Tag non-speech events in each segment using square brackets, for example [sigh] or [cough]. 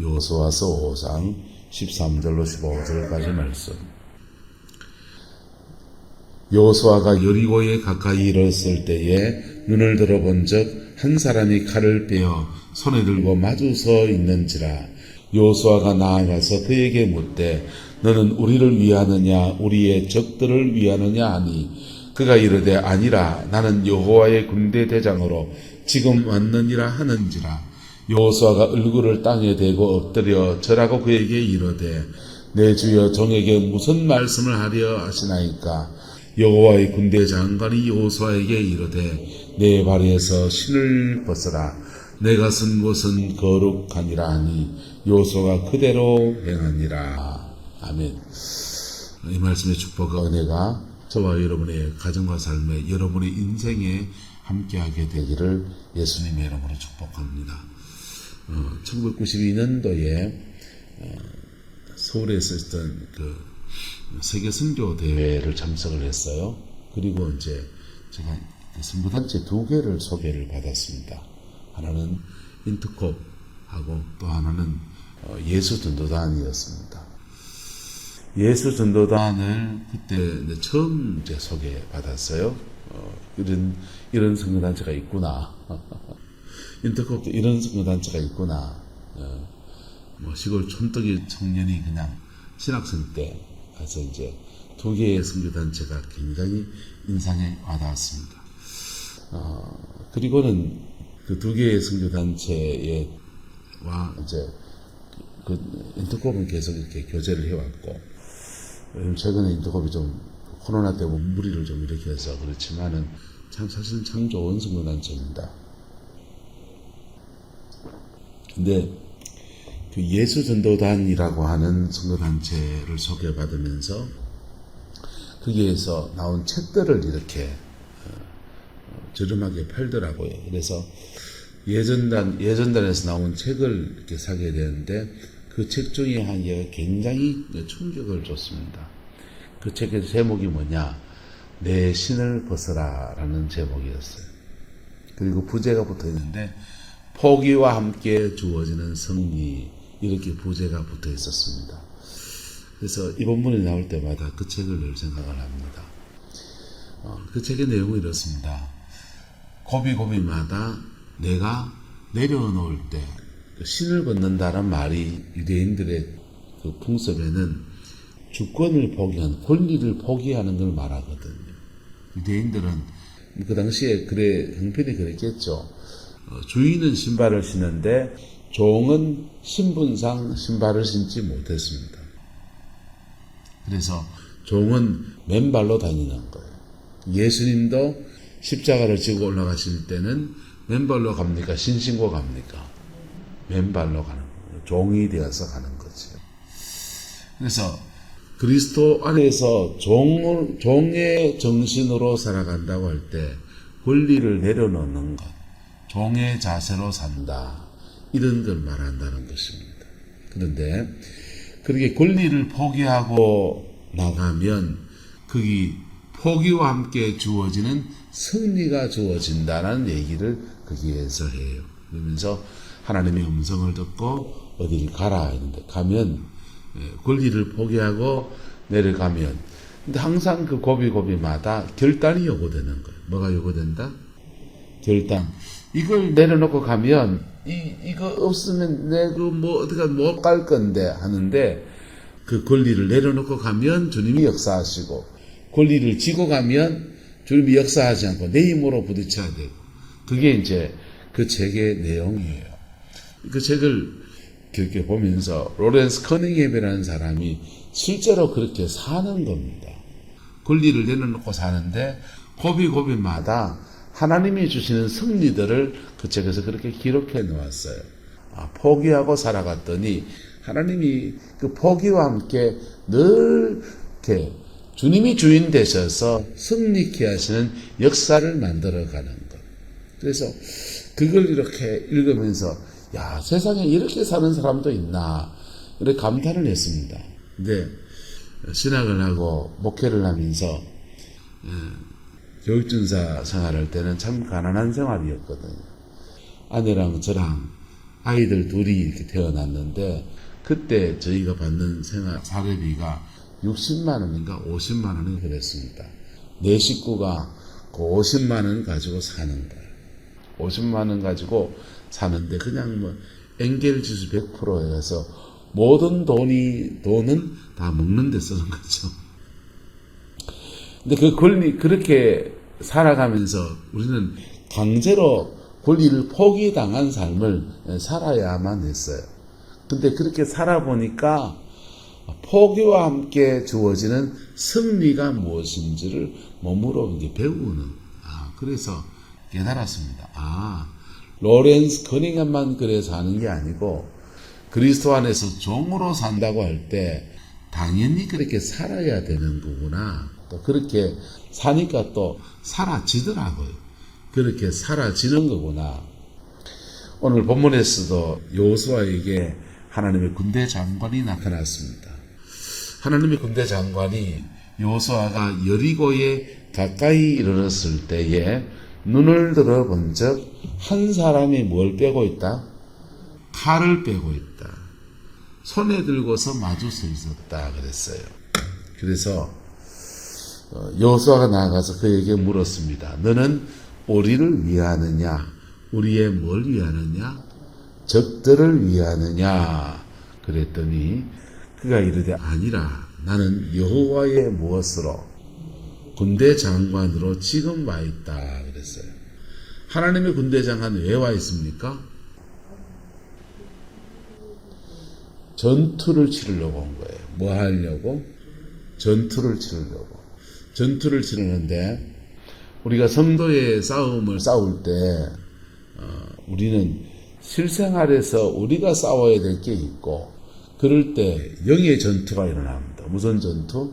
요소와서 5장 13절로 15절까지 말씀. 요수아가 여리고에 가까이 이르렀을 때에 눈을 들어본 적한 사람이 칼을 빼어 손에 들고 마주 서 있는지라. 요수아가 나아가서 그에게 묻되 너는 우리를 위하느냐 우리의 적들을 위하느냐 하니? 그가 이르되 아니라 나는 여호와의 군대 대장으로 지금 왔느니라 하는지라 여호수아가 얼굴을 땅에 대고 엎드려 절하고 그에게 이르되 내 주여 종에게 무슨 말씀을 하려 하시나이까? 여호와의 군대 장관이 여호수아에게 이르되 내 발에서 신을 벗어라. 내가 선 곳은 거룩하니라 하니 여호수아가 그대로 행하니라. 아멘. 이 말씀의 축복과 은혜가 저와 여러분의 가정과 삶에 여러분의 인생에 함께하게 되기를 예수님의 이름으로 축복합니다. 어, 1992년도에 어, 서울에서 있었던 그 세계 선교 대회를 참석을 했어요. 그리고 이제 제가 그 선교단체 두 개를 소개를 받았습니다. 하나는 인터콥하고 또 하나는 어, 예수 전도단이었습니다. 예수 전도단을 그때 이제 처음 이제 소개받았어요. 어, 이런 이런 선교단체가 있구나. [laughs] 인터콥도 이런 선교단체가 있구나. 어, 뭐 시골 촌떡이 청년이 그냥 신학생 때 가서 이제 두 개의 선교단체가 굉장히 인상에 와닿았습니다. 어, 그리고는 그 두 개의 선교단체에 와 이제 그 인터콥은 계속 이렇게 교제를 해왔고 최근에 인터콥이 좀 코로나 때문에 무리를 좀 일으켜서 그렇지만은 참 사실은 참 좋은 선교단체입니다. 근데 그 예수 전도단이라고 하는 선교단체를 소개받으면서 거기에서 나온 책들을 이렇게 어, 어, 저렴하게 팔더라고요. 그래서 예전단 예전단에서 나온 책을 이렇게 사게 되는데 그 책 중에 한 개가 굉장히 충격을 줬습니다. 그 책의 제목이 뭐냐? 내 신을 벗어라라는 제목이었어요. 그리고 부제가 붙어 있는데 포기와 함께 주어지는 승리 이렇게 부제가 붙어 있었습니다. 그래서 이 본문이 나올 때마다 그 책을 늘 생각을 합니다. 어, 그 책의 내용은 이렇습니다. 고비고비마다 내가 내려놓을 때그 신을 벗는다는 말이 유대인들의 그 풍습에는 주권을 포기한 권리를 포기하는 걸 말하거든요. 유대인들은 그 당시에 그래 형편이 그랬겠죠. 어, 주인은 신발을 신는데 종은 신분상 신발을 신지 못했습니다. 그래서 종은 맨발로 다니는 거예요. 예수님도 십자가를 지고 올라가실 때는 맨발로 갑니까? 신신고 갑니까? 맨발로 가는 거예요. 종이 되어서 가는 거죠. 그래서 그리스도 안에서 종, 종의 정신으로 살아간다고 할 때 권리를 내려놓는 것, 종의 자세로 산다. 이런 걸 말한다는 것입니다. 그런데 그렇게 권리를 포기하고 나가면 거기 포기와 함께 주어지는 승리가 주어진다는 얘기를 거기에서 해요. 그러면서 하나님의 음성을 듣고 어디를 가라 했는데 가면 예, 권리를 포기하고 내려가면 근데 항상 그 고비고비마다 결단이 요구되는 거예요. 뭐가 요구된다? 결단. 이걸 내려놓고 가면 이 이거 없으면 내가 뭐 어디가 못갈 건데 하는데 그 권리를 내려놓고 가면 주님이 역사하시고 권리를 지고 가면 주님이 역사하지 않고 내 힘으로 부딪혀야 되고 그게 이제 그 책의 내용이에요. 그 책을 이렇게 보면서 로렌스 커닝햄이라는 사람이 실제로 그렇게 사는 겁니다. 권리를 내려놓고 사는데 고비고비마다 하나님이 주시는 승리들을 그 책에서 그렇게 기록해 놓았어요. 아, 포기하고 살아갔더니 하나님이 그 포기와 함께 늘 이렇게 주님이 주인 되셔서 승리케 하시는 역사를 만들어가는 것. 그래서 그걸 이렇게 읽으면서 야 세상에 이렇게 사는 사람도 있나 이렇게 감탄을 했습니다. 근데 신학을 하고 목회를 하면서 교육준사 생활할 때는 참 가난한 생활이었거든요. 아내랑 저랑 아이들 둘이 이렇게 태어났는데 그때 저희가 받는 생활 사례비가 60만 원인가 50만 원이 그랬습니다. 내 식구가 그 50만 원 가지고 사는 거예요. 50만 원 가지고 사는데 그냥 뭐 엔겔 지수 100% 해서 모든 돈이 돈은 다 먹는 데 쓰는 거죠. 근데 그 권리 그렇게 살아가면서 우리는 강제로 권리를 포기당한 삶을 살아야만 했어요. 근데 그렇게 살아보니까 포기와 함께 주어지는 승리가 무엇인지를 몸으로 이제 배우는, 아, 그래서 깨달았습니다. 아, 로렌스 커닝ham만 그래서 하는 게 아니고, 그리스도 안에서 종으로 산다고 할 때, 당연히 그렇게 살아야 되는 거구나. 또 그렇게 사니까 또 사라지더라고요. 그렇게 사라지는 거구나. 오늘 본문에서도 여호수아에게 하나님의 군대 장관이 나타났습니다. 하나님의 군대 장관이 여호수아가 여리고에 가까이 이르렀을 때에 눈을 들어 본즉 한 사람이 뭘 빼고 있다? 칼을 빼고 있다. 손에 들고서 마주 서 있었다 그랬어요. 그래서 어, 여호수아가 나아가서 그에게 물었습니다. 너는 우리를 위하느냐? 우리의 뭘 위하느냐? 적들을 위하느냐? 그랬더니 그가 이르되 아니라 나는 여호와의 무엇으로 군대 장관으로 지금 와 있다 그랬어요. 하나님의 군대 장관 왜 와 있습니까? 전투를 치르려고 온 거예요. 뭐 하려고? 전투를 치르려고. 전투를 치르는데 우리가 성도의 싸움을 싸울 때 어, 우리는 실생활에서 우리가 싸워야 될 게 있고 그럴 때 영의 전투가 일어납니다. 무슨 전투?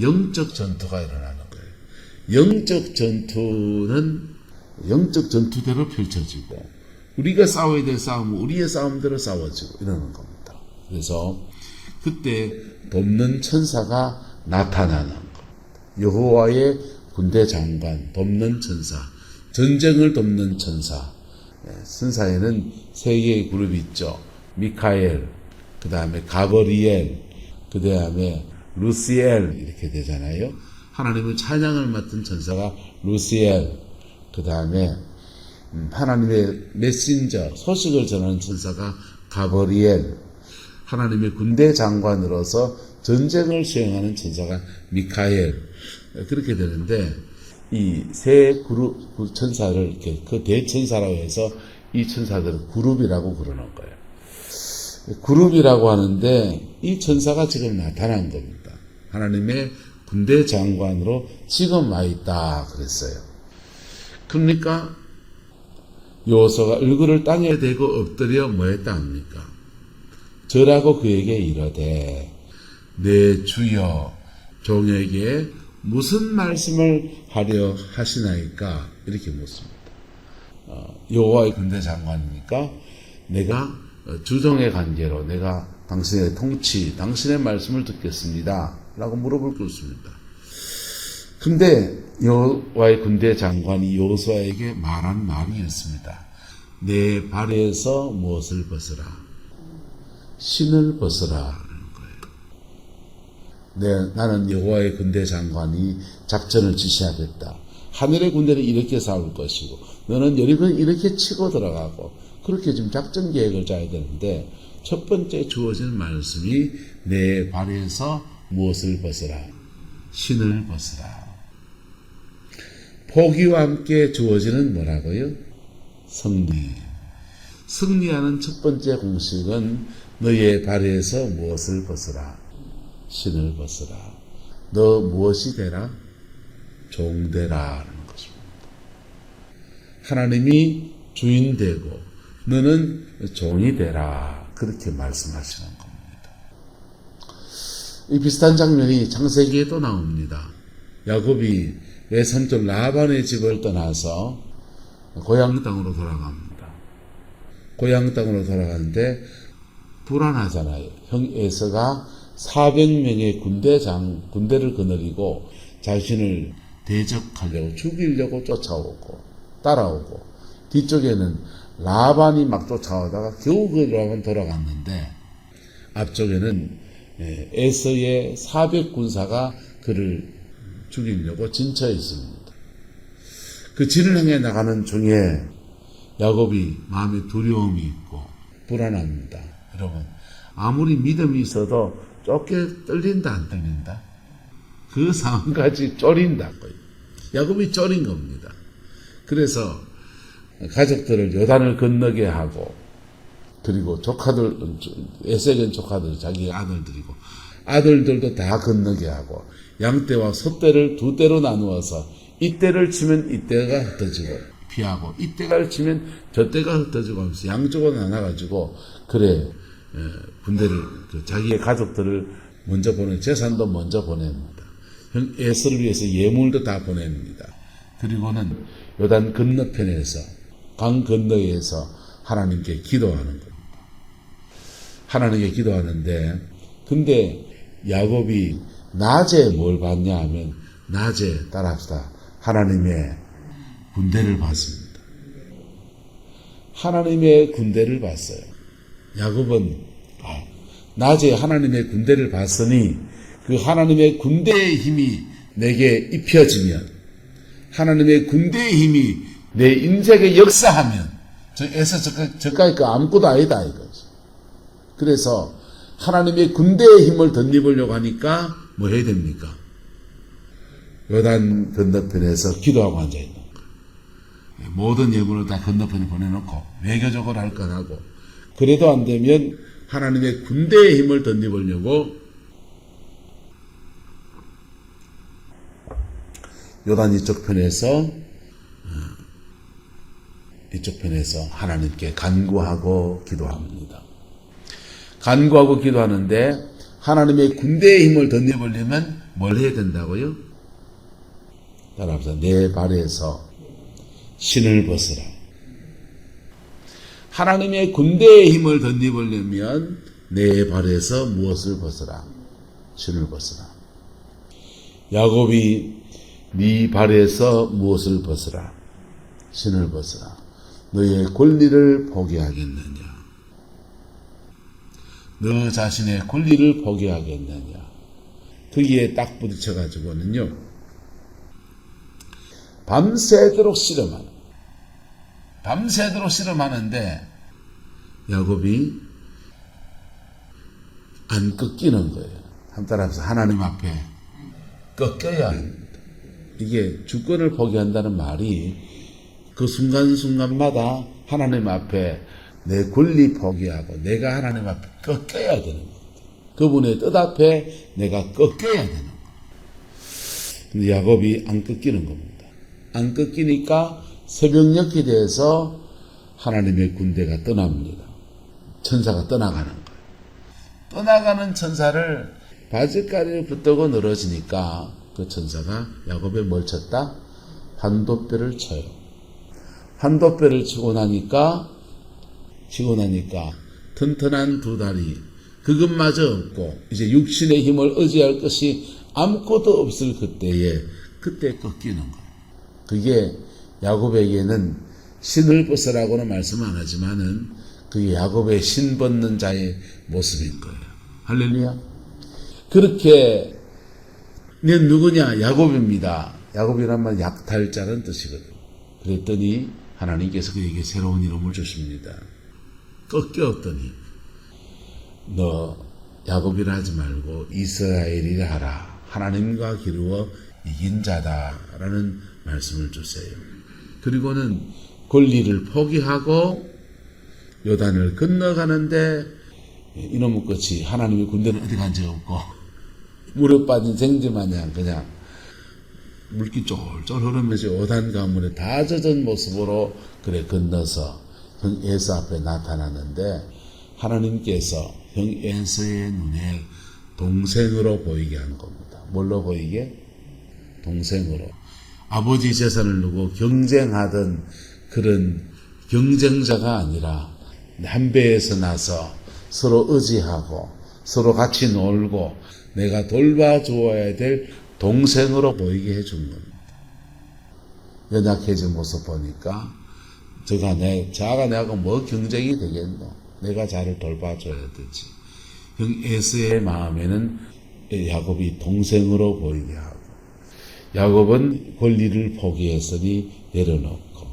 영적 전투가 일어나는 거예요. 영적 전투는 영적 전투대로 펼쳐지고 우리가 싸워야 될 싸움은 우리의 싸움대로 싸워지고 이러는 겁니다. 그래서 그때 돕는 천사가 나타나는 것. 여호와의 군대 장관, 돕는 천사, 전쟁을 돕는 천사. 예, 선사에는 세 개의 그룹이 있죠. 미카엘, 그 다음에 가버리엘, 그 다음에 루시엘 이렇게 되잖아요. 하나님의 찬양을 맡은 천사가 루시엘, 그 다음에 음, 하나님의 메신저 소식을 전하는 천사가 가버리엘, 하나님의 군대 장관으로서 전쟁을 수행하는 천사가 미카엘 그렇게 되는데 이 세 그룹 그 천사를 이렇게 그 대천사라고 해서 이 천사들을 그룹이라고 그러는 거예요. 그룹이라고 하는데 이 천사가 지금 나타난 겁니다. 하나님의 군대 장관으로 지금 와 있다 그랬어요. 그러니까 요소가 얼굴을 땅에 대고 엎드려 뭐 했다 합니까? 저라고 그에게 이르되 내 주여 종에게 무슨 말씀을 하려 하시나이까 이렇게 묻습니다. 어, 여호와의 군대 장관이니까 내가 어, 주정의 관계로 내가 당신의 통치, 당신의 말씀을 듣겠습니다. 라고 물어볼 것입니다. 근데 여호와의 군대 장관이 여호수아에게 말한 말이었습니다. 내 발에서 무엇을 벗으라? 신을 벗으라. 네, 나는 여호와의 군대 장관이 작전을 지시하겠다. 하늘의 군대는 이렇게 싸울 것이고 너는 여리고는 이렇게 치고 들어가고 그렇게 지금 작전 계획을 짜야 되는데 첫 번째 주어진 말씀이 내 발에서 무엇을 벗으라? 신을 벗으라. 포기와 함께 주어지는 뭐라고요? 승리. 승리하는 첫 번째 공식은 너의 발에서 무엇을 벗으라? 신을 벗으라. 너 무엇이 되라? 종되라. 하는 것입니다. 하나님이 주인 되고 너는 종이 되라. 그렇게 말씀하시는 겁니다. 이 비슷한 장면이 창세기에 또 나옵니다. 야곱이 외삼촌 라반의 집을 떠나서 고향 땅으로 돌아갑니다. 고향 땅으로 돌아가는데 불안하잖아요. 형 에서가 400명의 군대장, 군대를 거느리고 자신을 대적하려고 죽이려고 쫓아오고 따라오고 뒤쪽에는 라반이 막 쫓아오다가 겨우 그 라반 돌아갔는데 앞쪽에는 예, 에서의 400군사가 그를 죽이려고 진처해 있습니다. 그 진을 향해 나가는 중에 야곱이 마음에 두려움이 있고 불안합니다. 여러분 아무리 믿음이 있어도 쫓게 떨린다 안 떨린다? 그 상황까지 쫄인다고요. 야곱이 쫄인 겁니다. 그래서 가족들을 요단을 건너게 하고 그리고 조카들 에세겐 조카들 자기 아들들이고 아들들도 다 건너게 하고 양떼와 소떼를 두 떼로 나누어서 이떼를 치면 이떼가 흩어지고 피하고 이떼가 치면 저떼가 흩어지고 하면서 양쪽으로 나눠가지고 그래 에, 군대를 그 자기의 가족들을 먼저 보내 재산도 먼저 보냅니다. 형 에서를 위해서 예물도 다 보냅니다. 그리고는 요단 건너편에서 강 건너에서 하나님께 기도하는 겁니다. 하나님께 기도하는데 근데 야곱이 낮에 뭘 봤냐 하면 낮에 따라합시다. 하나님의 군대를 봤습니다. 하나님의 군대를 봤어요. 야곱은 아, 낮에 하나님의 군대를 봤으니 그 하나님의 군대의 힘이 내게 입혀지면 하나님의 군대의 힘이 내 인생에 역사하면 저에서 저까지, 저까지 그 아무것도 아니다 이거지. 그래서 하나님의 군대의 힘을 덧입으려고 하니까 뭐 해야 됩니까? 요단 건너편에서 기도하고 앉아 있는 거예요. 모든 예물을 다 건너편에 보내놓고 외교적으로 할 건 하고 그래도 안 되면 하나님의 군대의 힘을 덧입으려고 요단 이쪽 편에서 어, 이쪽 편에서 하나님께 간구하고 기도합니다. 간구하고 기도하는데 하나님의 군대의 힘을 덧입으려면 뭘 해야 된다고요? 따라합시다. 내 발에서 신을 벗으라. 하나님의 군대의 힘을 덧입으려면 내 발에서 무엇을 벗으라? 신을 벗으라. 야곱이 네 발에서 무엇을 벗으라? 신을 벗으라. 너의 권리를 포기하겠느냐? 너 자신의 권리를 포기하겠느냐? 거기에 딱 부딪혀가지고는요, 밤새도록 실험하는, 밤새도록 실험하는데, 야곱이 안 꺾이는 거예요. 한 따라서 하나님 앞에 꺾여야 합니다. 이게 주권을 포기한다는 말이 그 순간순간마다 하나님 앞에 내 권리 포기하고 내가 하나님 앞에 꺾여야 되는 겁니다. 그분의 뜻 앞에 내가 꺾여야 되는 거예요. 근데 야곱이 안 꺾이는 겁니다. 안 꺾이니까 새벽녘이 돼서 하나님의 군대가 떠납니다. 천사가 떠나가는 거예요. 떠나가는 천사를 바지가리를 붙들고 늘어지니까 그 천사가 야곱에 뭘 쳤다? 한도뼈를 쳐요. 한도뼈를 치고 나니까 치고 나니까 튼튼한 두 다리 그것마저 없고 이제 육신의 힘을 의지할 것이 아무것도 없을 그때에 그때 꺾이는 거예요. 그게 야곱에게는 신을 벗으라고는 말씀 안 하지만은 그게 야곱의 신 벗는 자의 모습인 거예요. 할렐루야. 그렇게 내 누구냐? 야곱입니다. 야곱이란 말 약탈자는 뜻이거든. 그랬더니 하나님께서 그에게 새로운 이름을 주십니다. 꺾였더니 너 야곱이라 하지 말고 이스라엘이라 하라. 하나님과 기루어 이긴 자다라는 말씀을 주세요. 그리고는 권리를 포기하고 요단을 건너가는데 이놈의 끝이 하나님의 군대는 어디 간 적 없고 물에 빠진 생쥐 마냥 그냥 물기 쫄쫄 흐르면서 요단 가문에 다 젖은 모습으로 그래 건너서 형 에서 앞에 나타났는데 하나님께서 형 에서의 눈에 동생으로 보이게 한 겁니다. 뭘로 보이게? 동생으로. 아버지 재산을 두고 경쟁하던 그런 경쟁자가 아니라 한 배에서 나서 서로 의지하고 서로 같이 놀고 내가 돌봐주어야 될 동생으로 보이게 해준 겁니다. 연약해진 모습 보니까 저가 내, 자가 내하고 뭐 경쟁이 되겠노? 내가 자를 돌봐줘야 되지. 형 에스의 마음에는 야곱이 동생으로 보이게 하고, 야곱은 권리를 포기했으니 내려놓고,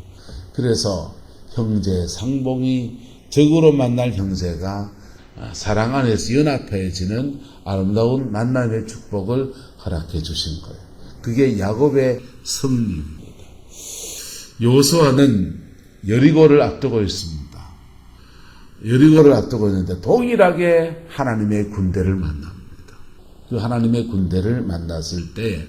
그래서 형제 상봉이 적으로 만날 형제가 아, 사랑 안에서 연합해지는 아름다운 만남의 축복을 허락해 주신 거예요. 그게 야곱의 승리입니다. 요수아는 여리고를 앞두고 있습니다. 여리고를 앞두고 있는데 동일하게 하나님의 군대를 만납니다. 그 하나님의 군대를 만났을 때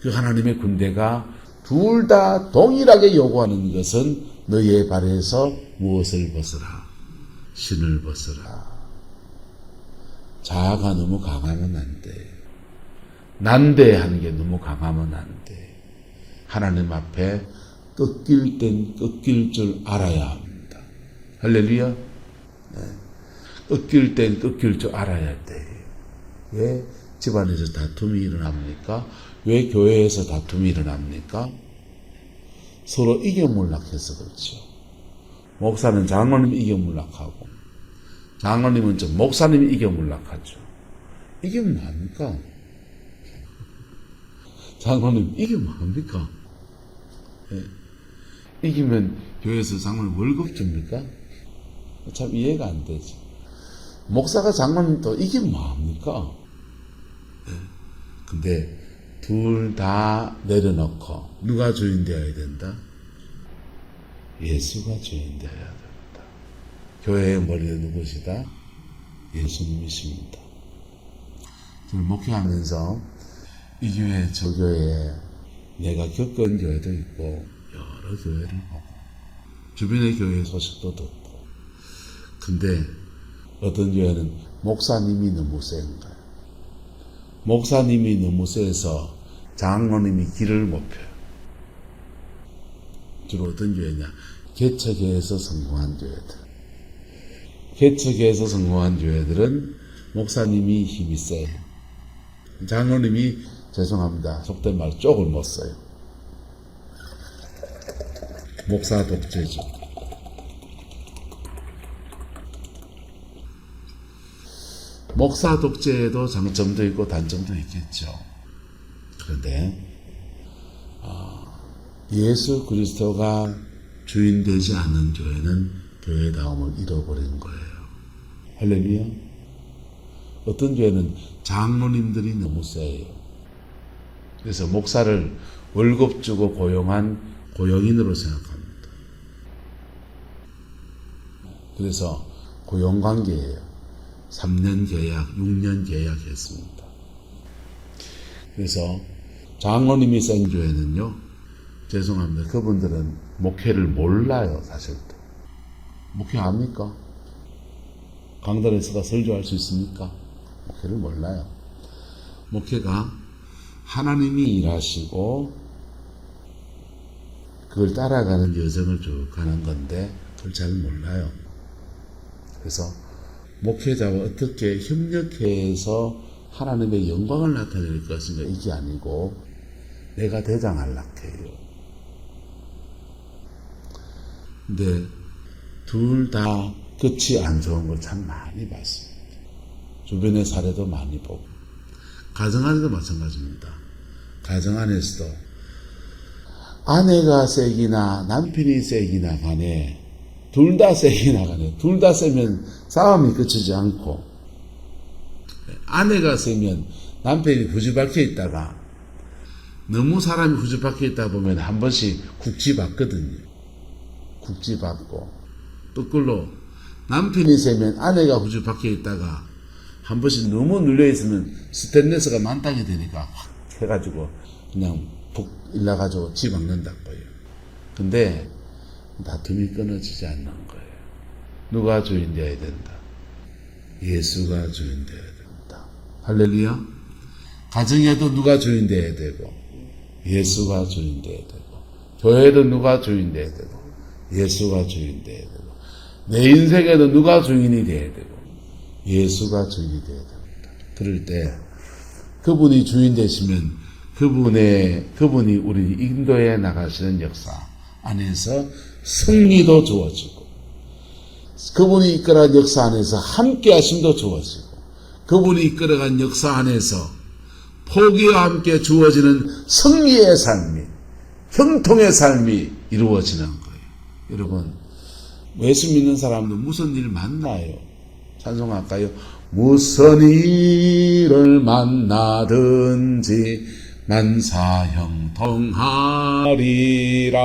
그 하나님의 군대가 둘 다 동일하게 요구하는 것은 너희의 발에서 무엇을 벗으라? 신을 벗으라. 자아가 너무 강하면 안 돼. 난대하는 게 너무 강하면 안 돼. 하나님 앞에 꺾일 땐 꺾일 줄 알아야 합니다. 할렐루야. 네. 꺾일 땐 꺾일 줄 알아야 돼. 왜 집안에서 다툼이 일어납니까? 왜 교회에서 다툼이 일어납니까? 서로 이겨물락해서 그렇죠. 목사는 장로님 이겨물락하고, 장로님은 좀 목사님이 이겨물락하죠. 이게 뭡니까? 장로님, 이게 뭡니까? 예. 이기면 교회에서 장로님 월급 줍니까? 참 이해가 안 되지. 목사가 장로님 또 이게 뭡니까? 예. 근데 둘 다 내려놓고 누가 주인 되어야 된다? 예수가 주인 되어야 된다. 교회의 머리는 누구시다? 예수님이십니다. 저는 목회하면서 이 교회 저 교회 내가 겪은 교회도 있고 여러 교회를 보고 주변의 교회 소식도 듣고 근데 어떤 교회는 목사님이 너무 센 거예요. 목사님이 너무 세서 장로님이 길을 못 펴요. 주로 어떤 교회냐? 개척교회에서 성공한 교회들. 개척교회에서 성공한 교회들은 목사님이 힘이 세요. 장로님이 죄송합니다. 속된 말 쪽을 못 써요. 목사 독재죠. 목사 독재에도 장점도 있고 단점도 있겠죠. 그런데 어, 예수 그리스도가 주인 되지 않는 교회는 교회다움을 잃어버린 거예요. 할렐루야. 어떤 교회는 장로님들이 너무 세요. 그래서 목사를 월급 주고 고용한 고용인으로 생각합니다. 그래서 고용관계예요. 3년 계약, 6년 계약했습니다. 그래서 장로님이 센 교회는요, 죄송합니다. 그분들은 목회를 몰라요, 사실도. 목회 압니까? 강단에서가 설교할 수 있습니까? 목회를 몰라요. 목회가 하나님이 일하시고 그걸 따라가는 여정을 쭉 가는 건데 그걸 잘 몰라요. 그래서 목회자와 어떻게 협력해서 하나님의 영광을 나타낼 것인가 이게 아니고 내가 대장할락 해요. 근데 둘 다 끝이 안 좋은 걸 참 많이 봤습니다. 주변의 사례도 많이 보고 가정 안에도 마찬가지입니다. 가정 안에서도 아내가 세기나 남편이 세기나 간에 둘 다 세기나 간에 둘다 세면 싸움이 끝이지 않고 아내가 세면 남편이 부지박혀 있다가 너무 사람이 후지박혀 있다 보면 한 번씩 국지 받거든요. 국지 받고 거꾸로 남편이 세면 아내가 후지박혀 있다가 한 번씩 너무 눌려 있으면 스테인레스가 만땅이 되니까 확 해가지고 그냥 북 일나가지고 지 막는다고요. 근데 다툼이 끊어지지 않는 거예요. 누가 주인 되어야 된다? 예수가 주인 되어야 된다. 할렐루야. 가정에도 누가 주인 되어야 되고 예수가 주인 되어야 되고 교회도 누가 주인 되어야 되고 예수가 주인 되어야 되고 내 인생에도 누가 주인이 되어야 되고 예수가 주인이 되어야 됩니다. 그럴 때 그분이 주인 되시면 그분의 그분이 우리 인도에 나가시는 역사 안에서 승리도 주어지고 그분이 이끌어간 역사 안에서 함께 하심도 주어지고 그분이 이끌어간 역사 안에서 포기와 함께 주어지는 승리의 삶이 형통의 삶이 이루어지는 거예요. 여러분 예수 믿는 사람도 무슨 일 만나요? 찬송할까요? 무슨 일을 만나든지 만사형 통하리라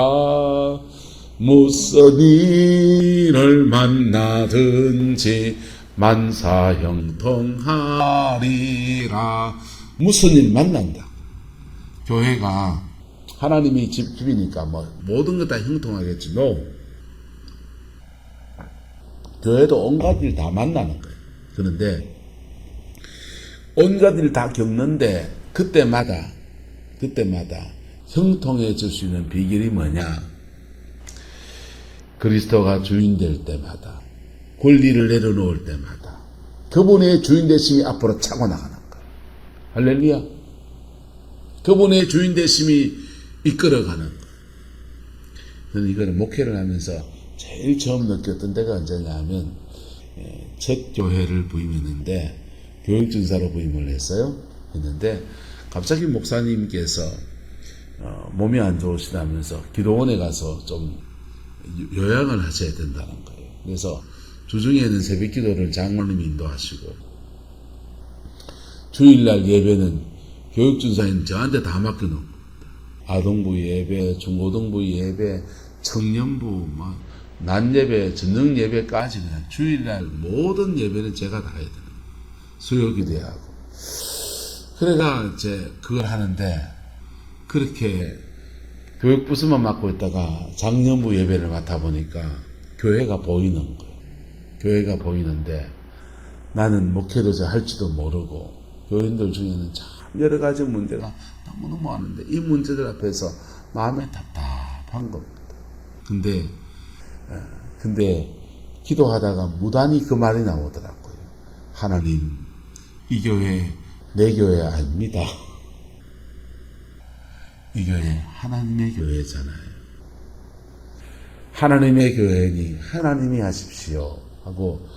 무슨 일을 만나든지 만사 형통하리라. 무슨 일 만난다. 교회가 하나님이 집, 집이니까 뭐 모든 것 다 형통하겠지 no 교회도 온갖 일 다 만나는 거예요. 그런데 온갖 일 다 겪는데 그때마다 그때마다 형통해질 수 있는 비결이 뭐냐? 그리스도가 주인 될 때마다 권리를 내려놓을 때마다 그분의 주인 되심이 앞으로 차고 나가는 거예요. 할렐루야. 그분의 주인 되심이 이끌어가는 거예요. 저는 이거는 목회를 하면서 제일 처음 느꼈던 때가 언제냐면 예, 첫 교회를 부임했는데 교육준사로 부임을 했어요. 했는데 갑자기 목사님께서 어, 몸이 안 좋으시다면서 기도원에 가서 좀 요양을 하셔야 된다는 거예요. 그래서 주중에는 새벽 기도를 장로님이 인도하시고 주일날 예배는 교육준사님 저한테 다 겁니다. 아동부 예배, 중고등부 예배, 청년부, 막, 낮 예배, 저녁 예배까지 그냥 주일날 모든 예배는 제가 다 해야 되는 거예요. 수요 기도하고. 그래가 이제 그걸 하는데 그렇게 교육부서만 맡고 있다가 작년부 예배를 맡아 보니까 교회가 보이는 거예요. 교회가 보이는데 나는 목회도 잘 할지도 모르고 교인들 중에는 참 여러 가지 문제가 너무너무 많은데 이 문제들 앞에서 마음에 답답한 겁니다. 근데 어, 근데 기도하다가 무단히 그 말이 나오더라고요. 하나님 이 교회 내 교회 아닙니다. 이 교회 하나님의 교회잖아요. 하나님의 교회니 하나님이 하십시오 하고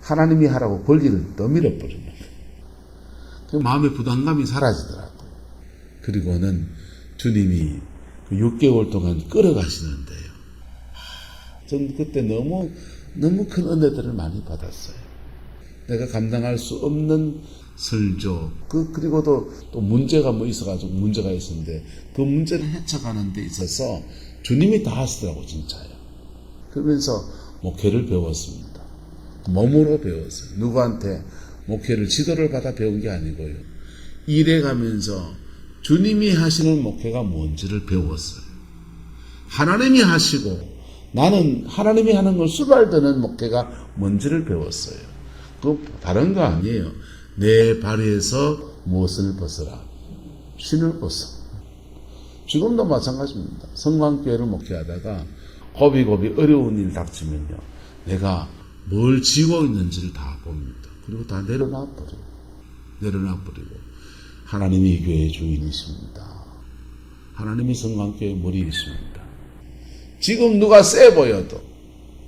하나님이 하라고 권리를 떠밀어 버리는. 그 마음의 부담감이 사라지더라고요. 그리고는 주님이 그 6개월 동안 끌어가시는데요. 전 그때 너무 너무 큰 은혜들을 많이 받았어요. 내가 감당할 수 없는 설조 그 그리고도 또 문제가 뭐 있어가지고 문제가 있었는데 그 문제를 헤쳐가는 데 있어서 주님이 다 하시더라고 진짜요. 그러면서 목회를 배웠습니다. 몸으로 배웠어요. 누구한테 목회를 지도를 받아 배운 게 아니고요. 일해 가면서 주님이 하시는 목회가 뭔지를 배웠어요. 하나님이 하시고 나는 하나님이 하는 걸 수발드는 목회가 뭔지를 배웠어요. 그 다른 거 아니에요. 내 발에서 무엇을 벗어라? 신을 벗어. 지금도 마찬가지입니다. 성광교회를 목회하다가 고비고비 어려운 일 닥치면요. 내가 뭘 지고 있는지를 다 봅니다. 그리고 다 내려놔 버려요. 내려놔 버리고 하나님이 이 교회의 주인이십니다. 하나님이 성광교회의 머리이십니다. 지금 누가 세 보여도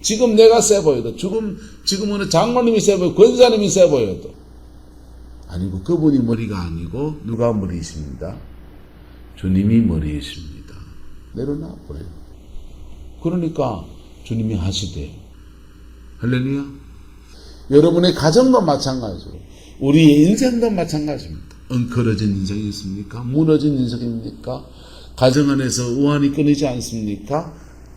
지금 내가 세 보여도 지금 지금은 장로님이 세 보여 권사님이 세 보여도 아니고 그분이 머리가 아니고 누가 머리이십니다. 주님이 머리이십니다. 내려놔 버려요. 그러니까 주님이 하시대요. 할렐루야. 여러분의 가정도 마찬가지로 우리의 인생도 마찬가지입니다. 엉클어진 인생이 있습니까? 무너진 인생입니까? 가정 안에서 우환이 끊이지 않습니까?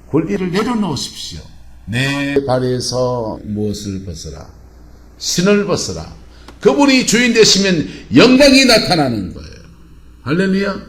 권리를 내려놓으십시오. 내 발에서 무엇을 벗어라? 신을 벗어라. 그분이 주인 되시면 영광이 나타나는 거예요. 할렐루야.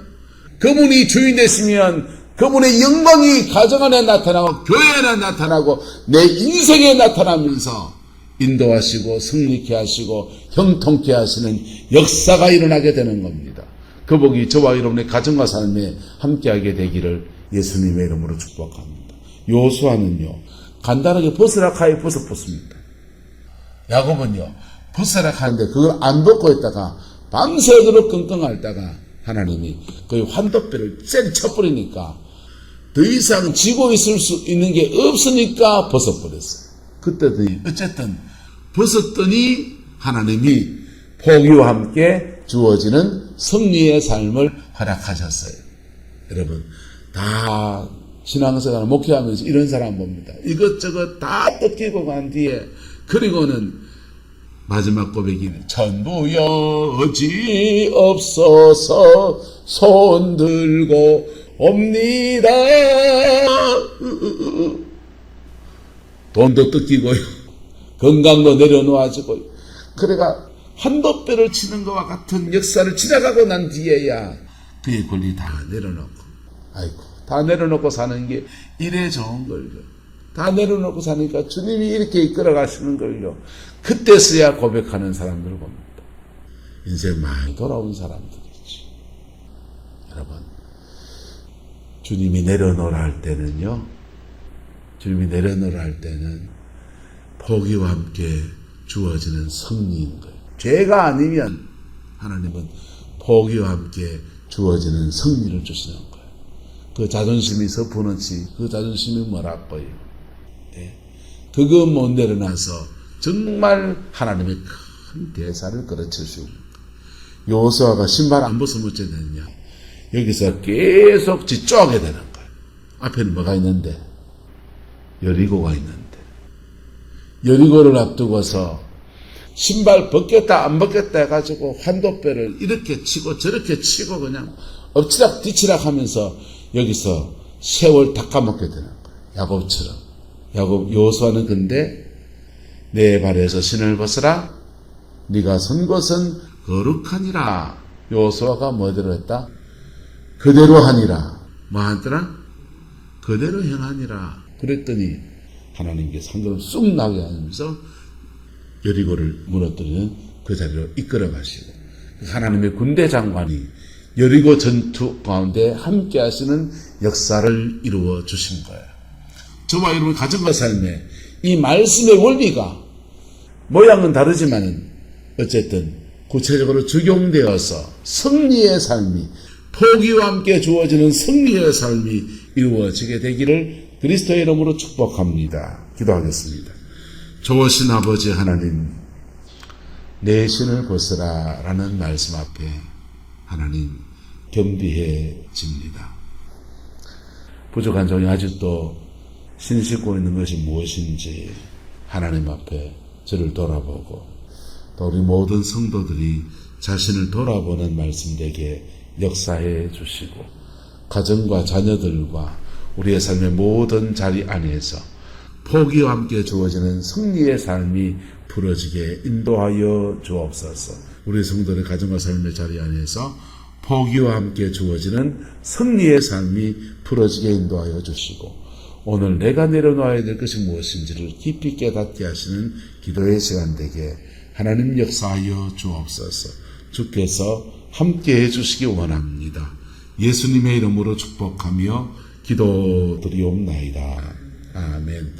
그분이 주인 되시면 그분의 영광이 가정 안에 나타나고 교회 안에 나타나고 내 인생에 나타나면서 인도하시고 승리케 하시고 형통케 하시는 역사가 일어나게 되는 겁니다. 그 복이 저와 여러분의 가정과 삶에 함께하게 되기를 예수님의 이름으로 축복합니다. 요수아는요 간단하게 벗으라 하에 벗어 벗습니다. 야곱은요 벗으라 하는데 그걸 안 벗고 있다가 밤새도록 끙끙 앓다가 하나님이 그 환도뼈를 쎄리 쳐버리니까 더 이상 지고 있을 수 있는 게 없으니까 벗어버렸어요. 그때도 어쨌든 벗었더니 하나님이 포기와 함께 주어지는 승리의 삶을 허락하셨어요. 여러분 다 신앙생활 목회하면서 이런 사람 봅니다. 이것저것 다 뜯기고 간 뒤에 그리고는 마지막 고백이 전부 여지 없어서 손 들고 옵니다. 돈도 뜯기고요. 건강도 내려놓아지고요. 그래가 한도 뼈를 치는 것과 같은 역사를 지나가고 난 뒤에야 그의 권리 다 내려놓고 아이고 다 내려놓고 사는 게 이래 좋은 걸요. 다 내려놓고 사니까 주님이 이렇게 이끌어 가시는 걸요. 그때서야 고백하는 사람들 봅니다. 인생 많이 돌아온 사람들이지. 여러분, 주님이 내려놓으라 할 때는요, 주님이 내려놓으라 할 때는 포기와 함께 주어지는 승리인 거예요. 죄가 아니면 하나님은 포기와 함께 주어지는 승리를 주시는 거예요. 그 자존심이 서푸는지 그 자존심이 뭐라고요. 네. 그거 못 내려놔서 정말 하나님의 큰 대사를 거예요. 요수아가 신발 안 벗으면 어째 되느냐. 여기서 계속 지쪼게 되는 거예요. 앞에는 뭐가 있는데? 여리고가 있는데. 여리고를 앞두고서 신발 벗겼다 안 벗겼다 해가지고 환도뼈를 이렇게 치고 저렇게 치고 그냥 엎치락 뒤치락 하면서 여기서 세월 닦아먹게 되는 거예요. 야곱처럼. 야곱 요수아는 근데 내 발에서 신을 벗으라. 네가 선 것은 거룩하니라. 요수아가 뭐대로 했다? 그대로 하니라. 뭐 하더라? 그대로 행하니라. 그랬더니 하나님께 상금을 쑥 나게 하면서 여리고를 무너뜨리는 그 자리로 이끌어 가시고 하나님의 군대 장관이 여리고 전투 가운데 함께 하시는 역사를 이루어 주신 거예요. 저와 여러분 가정과 삶에 이 말씀의 원리가 모양은 다르지만 어쨌든 구체적으로 적용되어서 승리의 삶이 포기와 함께 주어지는 승리의 삶이 이루어지게 되기를 그리스도의 이름으로 축복합니다. 기도하겠습니다. 좋으신 아버지 하나님, 내 신을 벗으라 라는 말씀 앞에 하나님 겸비해집니다. 부족한 종이 아직도 신 씻고 있는 것이 무엇인지 하나님 앞에 저를 돌아보고 또 우리 모든 성도들이 자신을 돌아보는 말씀 되게 역사해 주시고 가정과 자녀들과 우리의 삶의 모든 자리 안에서 포기와 함께 주어지는 승리의 삶이 부러지게 인도하여 주옵소서. 우리 성도의 가정과 삶의 자리 안에서 포기와 함께 주어지는 승리의 삶이 부러지게 인도하여 주시고 오늘 내가 내려놓아야 될 것이 무엇인지를 깊이 깨닫게 하시는 기도의 시간 되게 하나님 역사하여 주옵소서. 주께서 함께 해주시기 원합니다. 예수님의 이름으로 축복하며 기도드리옵나이다. 아멘.